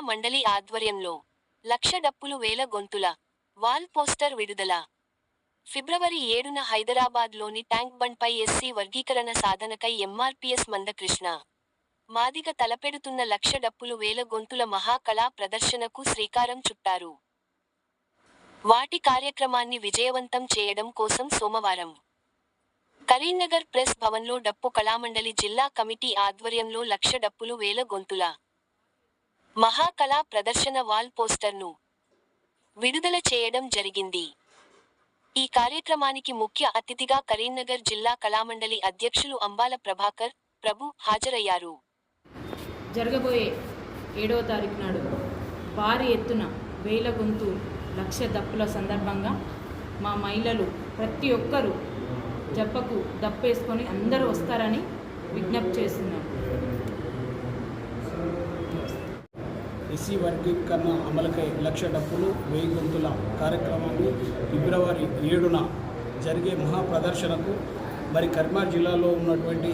ఆధ్వర్యంలో లక్ష డప్పులు వేల గొంతుల వాల్ పోస్టర్ విడుదల. ఫిబ్రవరి ఏడున హైదరాబాద్లోని ట్యాంక్ బండ్పై ఎస్సీ వర్గీకరణ సాధనకై ఎంఆర్పీఎస్ మందకృష్ణ. మాదిగ తలపెడుతున్న లక్ష డప్పులు వేల గొంతుల మహాకళా ప్రదర్శనకు శ్రీకారం చుట్టారు. వాటి కార్యక్రమాన్ని విజయవంతం చేయడం కోసం సోమవారం కరీంనగర్ ప్రెస్ భవన్లో డప్పు కళామండలి జిల్లా కమిటీ ఆధ్వర్యంలో లక్ష డప్పులు వేల గొంతుల మహాకళా ప్రదర్శన వాల్ పోస్టర్ను విడుదల చేయడం జరిగింది. ఈ కార్యక్రమానికి ముఖ్య అతిథిగా కరీంనగర్ జిల్లా కళామండలి అధ్యక్షులు అంబాల ప్రభాకర్ ప్రభు హాజరయ్యారు. జరగబోయే ఏడవ తారీఖు నాడు భారీ ఎత్తున వేల గొంతు లక్ష దప్పుల సందర్భంగా మా మహిళలు ప్రతి ఒక్కరూ జప్పకు దప్పేసుకొని అందరూ వస్తారని విజ్ఞప్తి చేస్తున్నాం. ఎస్సీ వర్గీకరణ అమలుకై లక్ష డబ్బులు వెయ్యి గొంతుల కార్యక్రమాన్ని ఫిబ్రవరి ఏడున జరిగే మహాప్రదర్శనకు మరి కర్మార్ జిల్లాలో ఉన్నటువంటి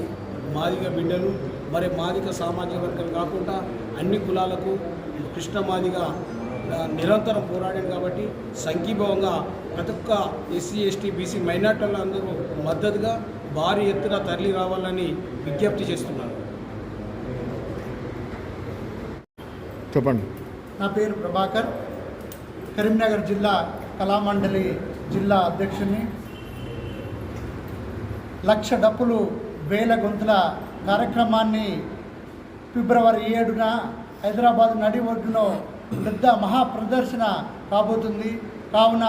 మాదిగ బిడ్డలు మరి మాదిగ సామాజిక వర్గం కాకుండా అన్ని కులాలకు కృష్ణ మాదిగ నిరంతరం పోరాడాను కాబట్టి సంఘీభావంగా ప్రతి ఒక్క ఎస్సీ ఎస్టీ బీసీ మైనార్టీలందరూ మద్దతుగా భారీ ఎత్తున తరలి రావాలని విజ్ఞప్తి చేస్తున్నారు. చెప్పండి. నా పేరు ప్రభాకర్. కరీంనగర్ జిల్లా కళామండలి జిల్లా అధ్యక్షుని లక్ష డప్పులు వేల గొంతుల కార్యక్రమాన్ని ఫిబ్రవరి ఏడున హైదరాబాద్ నడి ఒడ్డులో పెద్ద మహా ప్రదర్శన కాబోతుంది. కావున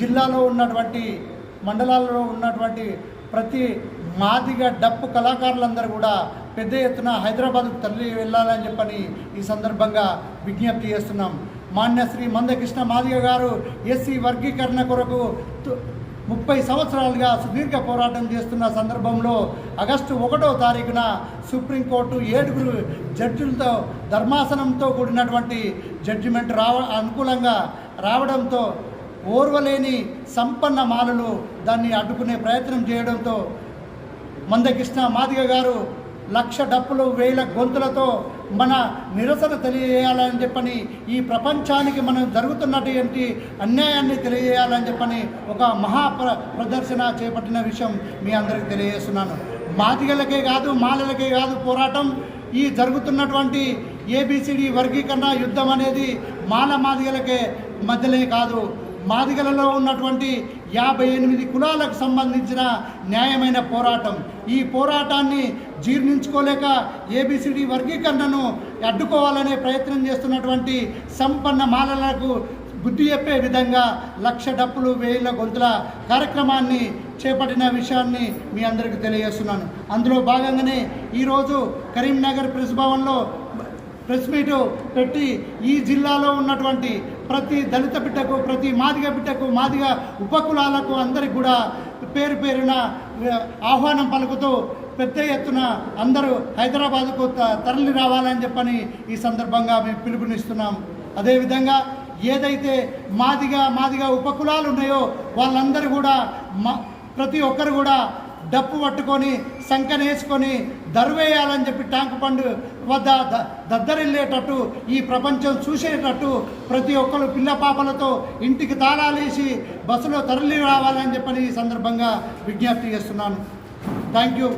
జిల్లాలో ఉన్నటువంటి మండలాల్లో ఉన్నటువంటి ప్రతి మాదిగ డప్పు కళాకారులందరూ కూడా పెద్ద ఎత్తున హైదరాబాద్కు తరలి వెళ్ళాలని చెప్పని ఈ సందర్భంగా విజ్ఞప్తి చేస్తున్నాం. మాన్య శ్రీ మందకృష్ణ మాదిగ గారు ఎస్సీ వర్గీకరణ కొరకు తు- ముప్పై సంవత్సరాలుగా సుదీర్ఘ పోరాటం చేస్తున్న సందర్భంలో ఆగస్టు ఒకటో తారీఖున సుప్రీంకోర్టు ఏడుగురు జడ్జిలతో ధర్మాసనంతో కూడినటువంటి జడ్జిమెంట్ రావ అనుకూలంగా రావడంతో ఓర్వలేని సంపన్న మాలలు దాన్ని అడ్డుకునే ప్రయత్నం చేయడంతో మందకృష్ణ మాదిగ గారు లక్ష డప్పులు వేల గొంతులతో మన నిరసన తెలియజేయాలని చెప్పని ఈ ప్రపంచానికి మనం జరుగుతున్నటువంటి అన్యాయాన్ని తెలియజేయాలని చెప్పని ఒక మహా ప్ర ప్రదర్శన చేపట్టిన విషయం మీ అందరికీ తెలియజేస్తున్నాను. మాదిగలకే కాదు మాలలకే కాదు పోరాటం ఈ జరుగుతున్నటువంటి ఏబిసిడి వర్గీకరణ యుద్ధం అనేది మాల మాదిగలకే మధ్యలే కాదు మాదిగలలో ఉన్నటువంటి యాభై ఎనిమిది కులాలకు సంబంధించిన న్యాయమైన పోరాటం. ఈ పోరాటాన్ని జీర్ణించుకోలేక ఏబిసిడి వర్గీకరణను అడ్డుకోవాలనే ప్రయత్నం చేస్తున్నటువంటి సంపన్న మాలలకు బుద్ధి చెప్పే విధంగా లక్ష డప్పులు వేల గొంతుల కార్యక్రమాన్ని చేపట్టిన విషయాన్ని మీ అందరికీ తెలియజేస్తున్నాను. అందులో భాగంగానే ఈరోజు కరీంనగర్ ప్రెస్ భవన్లో ప్రెస్ మీట్ పెట్టి ఈ జిల్లాలో ఉన్నటువంటి ప్రతి దళిత బిడ్డకు ప్రతి మాదిగ బిడ్డకు మాదిగ ఉపకులాలకు అందరికి కూడా పేరు పేరున ఆహ్వానం పలుకుతూ పెద్ద ఎత్తున అందరూ హైదరాబాద్కు త- తరలి రావాలని చెప్పని ఈ సందర్భంగా మేము పిలుపునిస్తున్నాం. అదేవిధంగా ఏదైతే మాదిగా మాదిగా ఉపకులాలు ఉన్నాయో వాళ్ళందరూ కూడా మా ప్రతి ఒక్కరు కూడా డప్పు పట్టుకొని సంకనేసుకొని దరువేయాలని చెప్పి ట్యాంక్ పండు వద్ద ద- దద్దరిల్లేటట్టు ఈ ప్రపంచం చూసేటట్టు ప్రతి ఒక్కరు పిల్ల పాపలతో ఇంటికి తాళాలేసి బస్సులో తరలి రావాలని చెప్పని ఈ సందర్భంగా విజ్ఞప్తి చేస్తున్నాను. Thank you